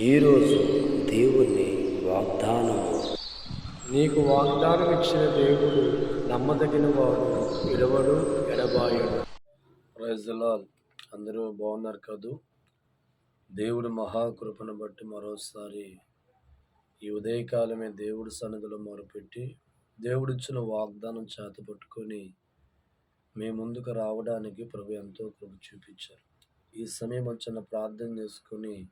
ఈరోజు దేవుని వాగ్దానము. నీకు వాగ్దానం ఇచ్చిన దేవుడు నమ్మదగిన వాడు విడవడు ఎడబాయడు. ప్రైజ్లాల్ అందరూ బాగున్నారు కదూ? దేవుడు మహాకృపను బట్టి మరోసారి ఈ ఉదయకాలమే దేవుడి సన్నిధిలో మొరపెట్టి దేవుడిచ్చిన వాగ్దానం చేత పట్టుకొని మీ ముందుకు రావడానికి ప్రభు ఎంతో కృప చూపించారు. ఈ సమయం వచ్చిన ప్రార్థన చేసుకొని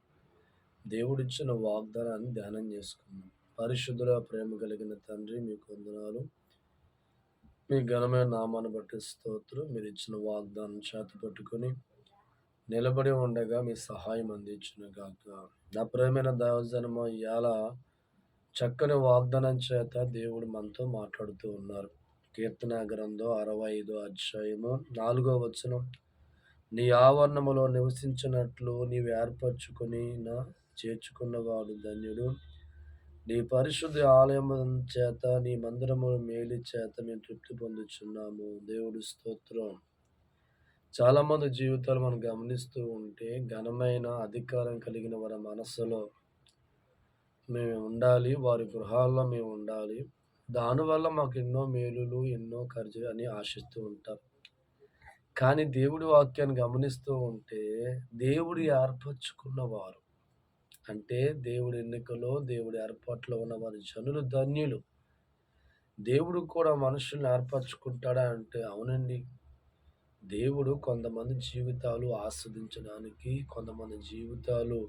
దేవుడిచ్చిన వాగ్దానాన్ని ధ్యానం చేసుకున్నాం పరిశుద్ధుల ప్రేమ కలిగిన తండ్రి మీకు వందనాలు. మీ ఘనమైన నామాన్ని బట్టి స్తోత్రం. మీరు ఇచ్చిన వాగ్దానం చేత పట్టుకొని నిలబడి ఉండగా మీ సహాయం అందించిన గాక నా ప్రేమైన దైవజనమ ఇవాళ చక్కని వాగ్దానం చేత దేవుడు మనతో మాట్లాడుతూ ఉన్నారు. కీర్తన గ్రంథం అరవై ఐదో అధ్యాయము నాలుగో వచనం. నీ ఆవరణములో నివసించినట్లు నీవు ఏర్పరచుకుని నా చేర్చుకున్నవాడు ధన్యుడు. నీ పరిశుద్ధ ఆలయం చేత నీ మందిరము మేలు చేత మేము తృప్తి పొందుచున్నాము. దేవుడు స్తోత్రం. చాలామంది జీవితాలు మనం గమనిస్తూ ఉంటే ఘనమైన అధికారం కలిగిన వారి మనస్సులో మేము ఉండాలి వారి గృహాల్లో మేము ఉండాలి. దానివల్ల మాకు ఎన్నో మేలులు ఎన్నో ఖర్చు అని ఆశిస్తూ ఉంటారు కానీ దేవుడి వాక్యాన్ని గమనిస్తూ ఉంటే దేవుడు ఏర్పరచుకున్నవారు అంటే దేవుడి ఎన్నికలో దేవుడి ఏర్పాట్లో ఉన్న వారి జనులు ధన్యులు. దేవుడు కూడా మనుషుల్ని ఏర్పరచుకుంటాడా అంటే అవునండి. దేవుడు కొంతమంది జీవితాలు ఆస్వాదించడానికి కొంతమంది జీవితాలు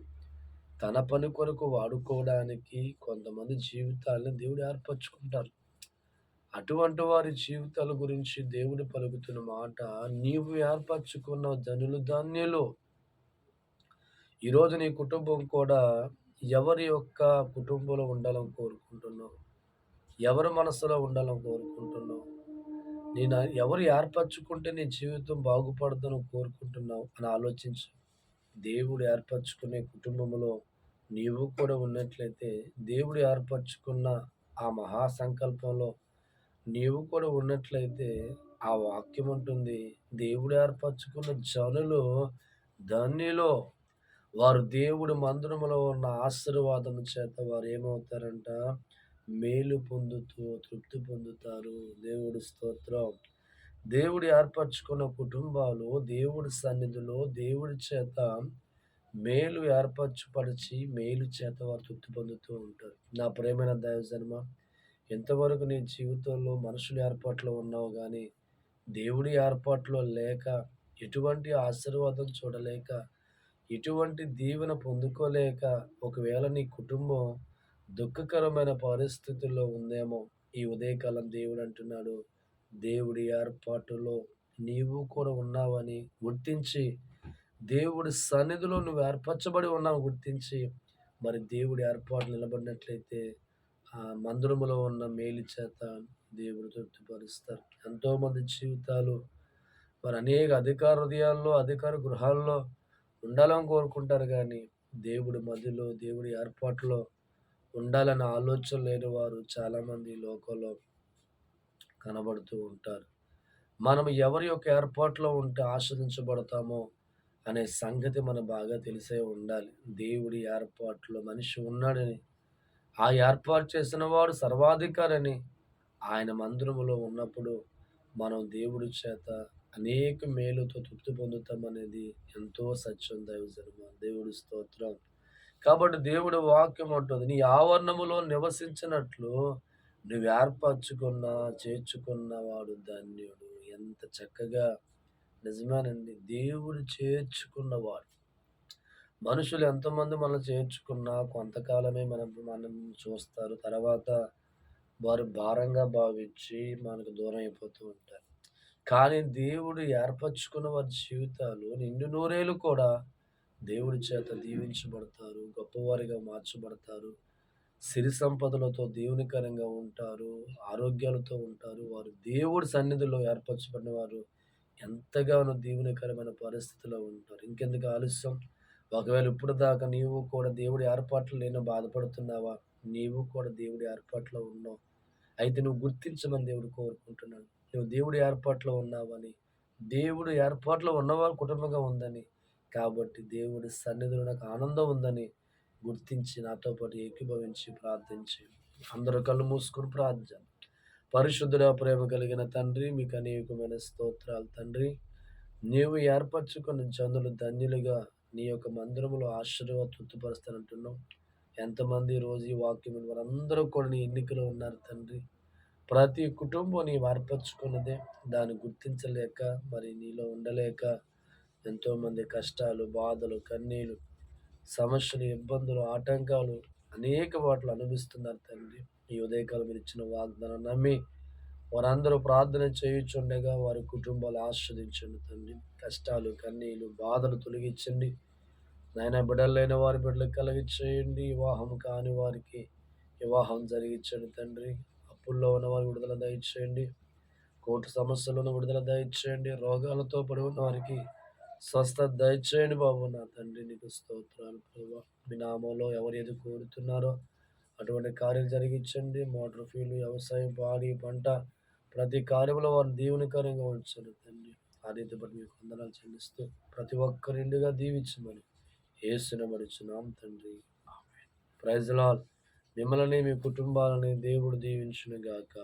తన పని కొరకు వాడుకోవడానికి కొంతమంది జీవితాలను దేవుడు ఏర్పరచుకుంటారు. అటువంటి వారి జీవితాల గురించి దేవుడు పలుకుతున్న మాట నీవు ఏర్పరచుకున్న ధనులు ధాన్యులు. ఈరోజు నీ కుటుంబం కూడా ఎవరి యొక్క కుటుంబంలో ఉండాలని కోరుకుంటున్నావు? ఎవరి మనసులో ఉండాలని కోరుకుంటున్నావు? నేను ఎవరు ఏర్పరచుకుంటే నీ జీవితం బాగుపడదని కోరుకుంటున్నావు అని ఆలోచించు. దేవుడు ఏర్పరచుకునే కుటుంబంలో నీవు కూడా ఉన్నట్లయితే దేవుడు ఏర్పరచుకున్న ఆ మహాసంకల్పంలో నీవు కూడా ఉన్నట్లయితే ఆ వాక్యం ఉంటుంది దేవుడు ఏర్పరచుకున్న జనులు ధన్యులో వారు దేవుడు మందిరములో ఉన్న ఆశీర్వాదం చేత వారు ఏమవుతారంట? మేలు పొందుతూ తృప్తి పొందుతారు. దేవుడి స్తోత్రం. దేవుడు ఏర్పరచుకున్న కుటుంబాలు దేవుడి సన్నిధిలో దేవుడి చేత మేలు ఏర్పరచుపరిచి మేలు చేత వారు తృప్తి పొందుతూ ఉంటారు. నా ప్రేమైన దైవజన్మ ఎంతవరకు నీ జీవితంలో మనుషులు ఏర్పాట్లో ఉన్నావు కానీ దేవుడి ఏర్పాట్లో లేక ఎటువంటి ఆశీర్వాదం చూడలేక ఎటువంటి దీవెన పొందుకోలేక ఒకవేళ నీ కుటుంబం దుఃఖకరమైన పరిస్థితుల్లో ఉందేమో ఈ ఉదయకాలం దేవుడు అంటున్నాడు. దేవుడి ఏర్పాటులో నీవు కూడా ఉన్నావని గుర్తించి దేవుడి సన్నిధిలో నువ్వు ఏర్పరచబడి ఉన్నావు గుర్తించి మరి దేవుడి ఏర్పాటు నిలబడినట్లయితే ఆ మందిరములో ఉన్న మేలు చేత దేవుడు తృప్తిపరుస్తారు. ఎంతోమంది జీవితాలు మరి అనేక అధికార హృదయాల్లో అధికార గృహాల్లో ఉండాలని కోరుకుంటారు కానీ దేవుడి మధ్యలో దేవుడి ఏర్పాటులో ఉండాలన్న ఆలోచన లేని వారు చాలామంది లోకంలో కనబడుతూ ఉంటారు. మనం ఎవరి యొక్క ఏర్పాట్లో ఉంటే ఆస్వాదించబడతామో అనే సంగతి మనం బాగా తెలిసే ఉండాలి. దేవుడి ఏర్పాట్లో మనిషి ఉన్నాడని ఆ ఏర్పాటు చేసిన వాడు సర్వాధికారని ఆయన మందిరములో ఉన్నప్పుడు మనం దేవుడి చేత అనేక మేలుతో తృప్తి పొందుతామనేది ఎంతో సత్యం దైవజనమ దేవుడి స్తోత్రం. కాబట్టి దేవుడి వాక్యం ఉంటుంది నీ ఆవరణములో నివసించినట్లు నువ్వు ఏర్పరచుకున్న చేర్చుకున్న వాడు ధన్యుడు. ఎంత చక్కగా. నిజమేనండి దేవుడు చేర్చుకున్నవాడు. మనుషులు ఎంతమంది మనం చేర్చుకున్నా కొంతకాలమే మనం మనం చూస్తారు. తర్వాత వారు భారంగా భావించి మనకు దూరం అయిపోతూ ఉంటారు. కానీ దేవుడు ఏర్పరచుకున్న వారి జీవితాలు నిండు నూరేళ్ళు కూడా దేవుడి చేత దీవించబడతారు గొప్పవారిగా మార్చబడతారు. సిరి సంపదలతో దేవునికరంగా ఉంటారు ఆరోగ్యాలతో ఉంటారు. వారు దేవుడి సన్నిధిలో ఏర్పరచబడిన వారు ఎంతగానో దీవునికరమైన పరిస్థితిలో ఉంటారు. ఇంకెందుకు ఆలస్యం? ఒకవేళ ఇప్పుడు దాకా నీవు కూడా దేవుడి ఏర్పాట్లు లేని బాధపడుతున్నావా? నీవు కూడా దేవుడి ఏర్పాట్లో ఉన్నావు. అయితే నువ్వు గుర్తించమని దేవుడు కోరుకుంటున్నాను నువ్వు దేవుడి ఏర్పాట్లో ఉన్నావని దేవుడు ఏర్పాట్లో ఉన్నవారు కుటుంబంగా ఉందని. కాబట్టి దేవుడి సన్నిధిలో నాకు ఆనందం ఉందని గుర్తించి నాతో పాటు ఏకీభవించి ప్రార్థించి అందరూ కళ్ళు మూసుకుని ప్రార్థన పరిశుద్ధుడ ప్రేమ కలిగిన తండ్రి మీకు అనేకమైన స్తోత్రాలు తండ్రి. నీవు ఏర్పరచుకున్న జనులు ధన్యులుగా నీ యొక్క మందిరములో ఆశీర్వాద తృప్తిపరుస్తానంటున్నావు ఎంతమంది రోజు ఈ వాక్యం వారందరూ కూడా నీ ఎన్నికలో ఉన్నారు తండ్రి. ప్రతి కుటుంబం నీ మార్పరచుకున్నదే దాన్ని గుర్తించలేక మరి నీలో ఉండలేక ఎంతోమంది కష్టాలు బాధలు కన్నీలు సమస్యలు ఇబ్బందులు ఆటంకాలు అనేక వాటిలో అనుభవిస్తున్నారు తండ్రి. ఈ ఉదయకాలం మీరు ఇచ్చిన వాగ్దానం నమ్మి వారందరూ ప్రార్థన చేయుచుండగా వారి కుటుంబాలు ఆస్వాదించండి తండ్రి. కష్టాలు కన్నీళ్ళు బాధలు తొలగించండి. నాయన బిడ్డలైన వారి బిడ్డలకు కలిగించేయండి. వివాహం కాని వారికి వివాహం జరిగించండి తండ్రి. అప్పుల్లో ఉన్న విడుదల దయచేయండి. కోర్టు సమస్యలను విడుదల దయచేయండి. రోగాలతో పడి ఉన్న వారికి స్వస్థత దయచేయండి బాబు. నా తండ్రి నీకు స్తోత్రాలు ప్రభా. మీ నామంలో ఎవరు ఏది కోరుతున్నారో అటువంటి కార్యాలు జరిగించండి. మోటార్ ఫీల్డ్ వ్యవసాయం పాడి పంట ప్రతి కార్యంలో వారిని దీవునికరంగా ఉంచండి తండ్రి. ఆ రీతి బట్టి మీకు వందనాలు చెల్లిస్తూ ప్రతి ఒక్కరిండిగా దీవించమని ఏసున మరిచున్నాం తండ్రి ప్రైజ్ లాల్ మిమ్మల్ని మీ కుటుంబాలని దేవుడు దీవించును గాక